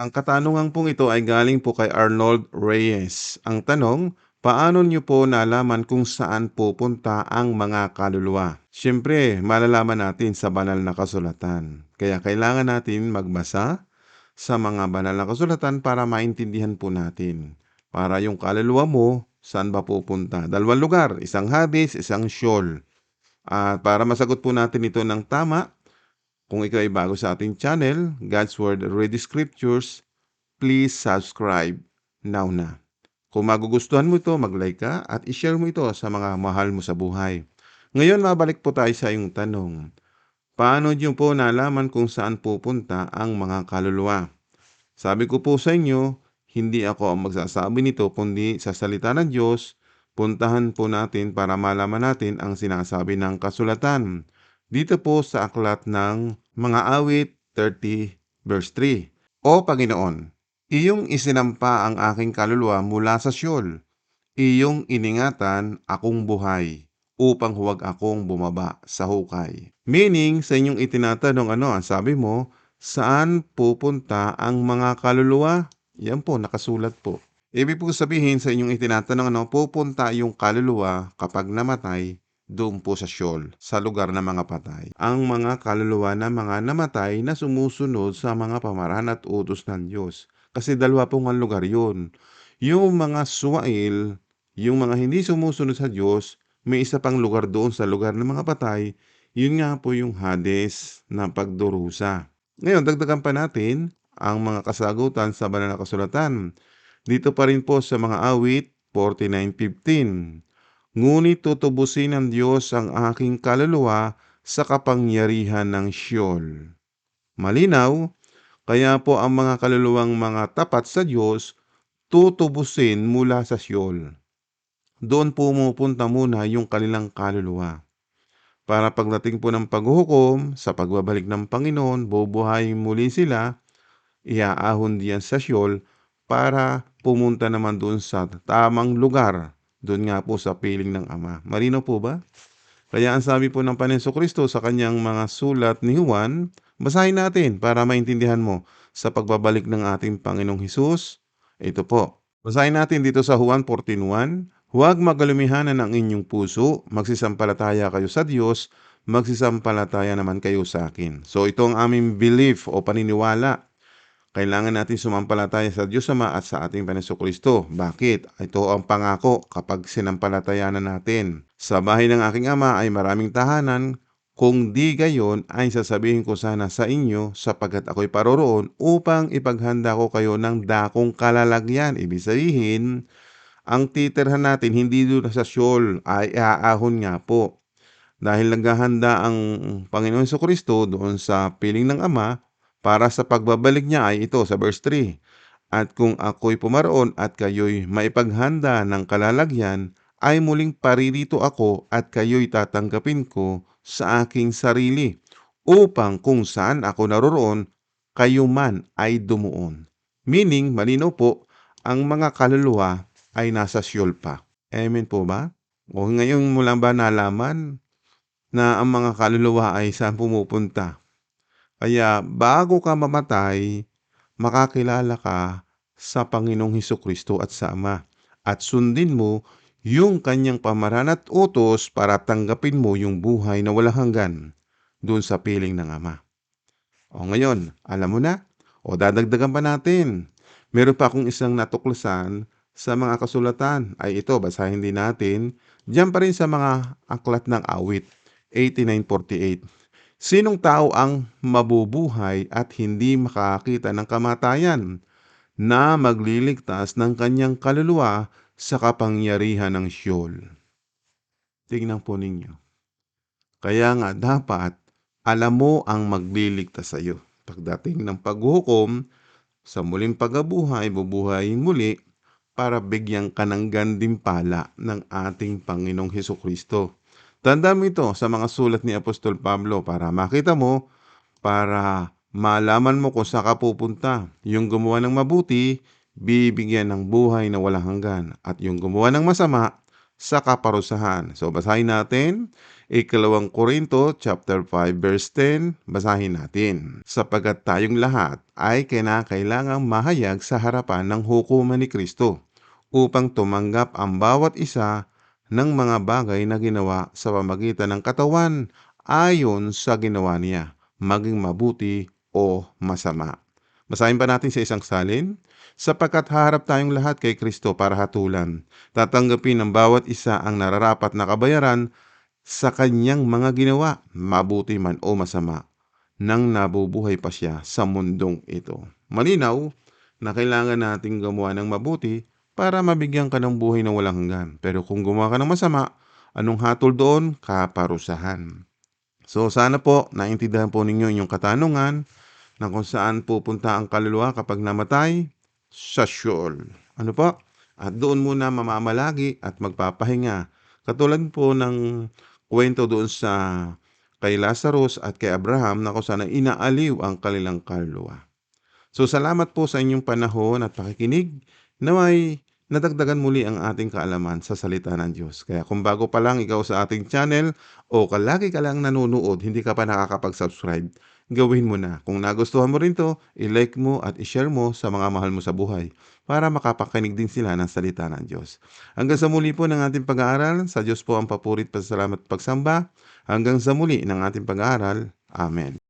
Ang katanungan pong ito ay galing po kay Arnold Reyes. Ang tanong, paano niyo po nalaman kung saan pupunta ang mga kaluluwa? Siyempre, malalaman natin sa banal na kasulatan. Kaya kailangan natin magbasa sa mga banal na kasulatan para maintindihan po natin. Para yung kaluluwa mo, saan ba pupunta? Dalawang lugar, isang Hades, isang Sheol. At para masagot po natin ito ng tama, kung ikaw ay bago sa ating channel, God's Word Read Scriptures, please subscribe now na. Kung magugustuhan mo ito, mag-like ka at i-share mo ito sa mga mahal mo sa buhay. Ngayon, mabalik po tayo sa iyong tanong. Paano niyo po nalaman kung saan pupunta ang mga kaluluwa? Sabi ko po sa inyo, hindi ako ang magsasabi nito kundi sa salita ng Diyos, puntahan po natin para malaman natin ang sinasabi ng kasulatan. Dito po sa aklat ng mga awit 30 verse 3. O Panginoon, iyong isinampa ang aking kaluluwa mula sa Sheol. Iyong iningatan akong buhay upang huwag akong bumaba sa hukay. Meaning, sa inyong itinatanong ano, sabi mo, saan pupunta ang mga kaluluwa? Yan po, nakasulat po. Ibig po sabihin sa inyong itinatanong ano, pupunta yung kaluluwa kapag namatay doon po sa Sheol, sa lugar ng mga patay. Ang mga kaluluwa na mga namatay na sumusunod sa mga pamaran at utos ng Diyos. Kasi dalawa pong ang lugar yun. Yung mga suwail, yung mga hindi sumusunod sa Diyos, may isa pang lugar doon sa lugar ng mga patay, yun nga po yung Hades na pagdurusa. Ngayon, dagdagan pa natin ang mga kasagutan sa banal na kasulatan. Dito pa rin po sa mga awit 49.15. Ngunit tutubusin ng Diyos ang aking kaluluwa sa kapangyarihan ng Sheol. Malinaw, kaya po ang mga kaluluwang mga tapat sa Diyos tutubusin mula sa Sheol. Doon pumupunta muna yung kanilang kaluluwa. Para pagdating po ng paghuhukom, sa pagbabalik ng Panginoon, bubuhayin muli sila, iaahon diyan sa Sheol para pumunta naman doon sa tamang lugar doon nga po sa piling ng Ama. Marino po ba? Kaya ang sabi po ng Paneso Kristo sa kanyang mga sulat ni Juan, basahin natin para maintindihan mo sa pagbabalik ng ating Panginoong Hesus. Ito po. Basahin natin dito sa Juan 14.1. Huwag magalumihanan ang inyong puso, magsisampalataya kayo sa Diyos, magsisampalataya naman kayo sa akin. So ito ang aming belief o paniniwala kailangan natin sumampalataya sa Diyos Ama at sa ating Panginoon Kristo. Bakit? Ito ang pangako kapag sinampalataya na natin. Sa bahay ng aking Ama ay maraming tahanan. Kung di gayon ay sasabihin ko sana sa inyo sapagkat ako'y paroroon upang ipaghanda ko kayo ng dakong kalalagyan. Ibig sabihin, ang titirhan natin hindi doon sa Sheol ay aahon nga po. Dahil naghahanda ang Panginoon sa Kristo doon sa piling ng Ama, para sa pagbabalik niya ay ito sa verse 3. At kung ako'y pumaroon at kayo'y maipaghanda ng kalalagyan, ay muling paririto ako at kayo'y tatanggapin ko sa aking sarili, upang kung saan ako naroroon, kayo man ay dumuon. Meaning, malino po, ang mga kaluluwa ay nasa Sheol pa. Amen po ba? O ngayon mo lang ba nalaman na ang mga kaluluwa ay saan pumupunta? Kaya bago ka mamatay, makakilala ka sa Panginoong Heso Kristo at sa Ama at sundin mo yung kanyang pamaran at utos para tanggapin mo yung buhay na walang hanggan doon sa piling ng Ama. O ngayon, alam mo na? O dadagdagan pa natin. Meron pa akong isang natuklasan sa mga kasulatan. Ay ito, basahin din natin. Diyan pa rin sa mga aklat ng awit, 8948. Sinong tao ang mabubuhay at hindi makakita ng kamatayan na magliligtas ng kanyang kaluluwa sa kapangyarihan ng Sheol? Tingnan po ninyo. Kaya nga dapat alam mo ang magliligtas sa iyo. Pagdating ng paghukom, sa muling pagabuhay, bubuhayin muli para bigyan ka ng gandimpala ng ating Panginoong Heso Kristo. Tanda mo ito sa mga sulat ni Apostol Pablo para makita mo, para malaman mo kung saan ka pupunta. Yung gumawa ng mabuti, bibigyan ng buhay na walang hanggan. At yung gumawa ng masama, sa kaparusahan. So basahin natin Ikalawang Korinto chapter 5 verse 10, basahin natin. Sapagkat tayong lahat ay kinakailangang mahayag sa harapan ng hukuman ni Kristo upang tumanggap ang bawat isa ng mga bagay na ginawa sa pamagitan ng katawan ayon sa ginawa niya, maging mabuti o masama. Basahin pa natin sa isang salin. Sapagkat haharap tayong lahat kay Kristo para hatulan, tatanggapin ng bawat isa ang nararapat na kabayaran sa kanyang mga ginawa, mabuti man o masama, nang nabubuhay pa siya sa mundong ito. Malinaw na kailangan nating gumawa ng mabuti para mabigyan ka ng buhay na walang hanggan. Pero kung gumawa ka ng masama, anong hatol doon? Kaparusahan. So sana po naintindihan po ninyo inyong katanungan na kung saan pupunta ang kaluluwa kapag namatay sa Sheol. Ano po? At doon muna mamamalagi at magpapahinga. Katulad po ng kwento doon sa kay Lazarus at kay Abraham na kung saan inaaliw ang kanilang kaluluwa. So salamat po sa inyong panahon at pakikinig na may nadagdagan muli ang ating kaalaman sa salita ng Diyos. Kaya kung bago pa lang ikaw sa ating channel o kalagi ka lang nanonood, hindi ka pa nakakapag-subscribe, gawin mo na. Kung nagustuhan mo rin to, i-like mo at i-share mo sa mga mahal mo sa buhay para makapakinig din sila ng salita ng Diyos. Hanggang sa muli po ng ating pag-aaral, sa Diyos po ang papurit, pasalamat at pagsamba. Hanggang sa muli ng ating pag-aaral. Amen.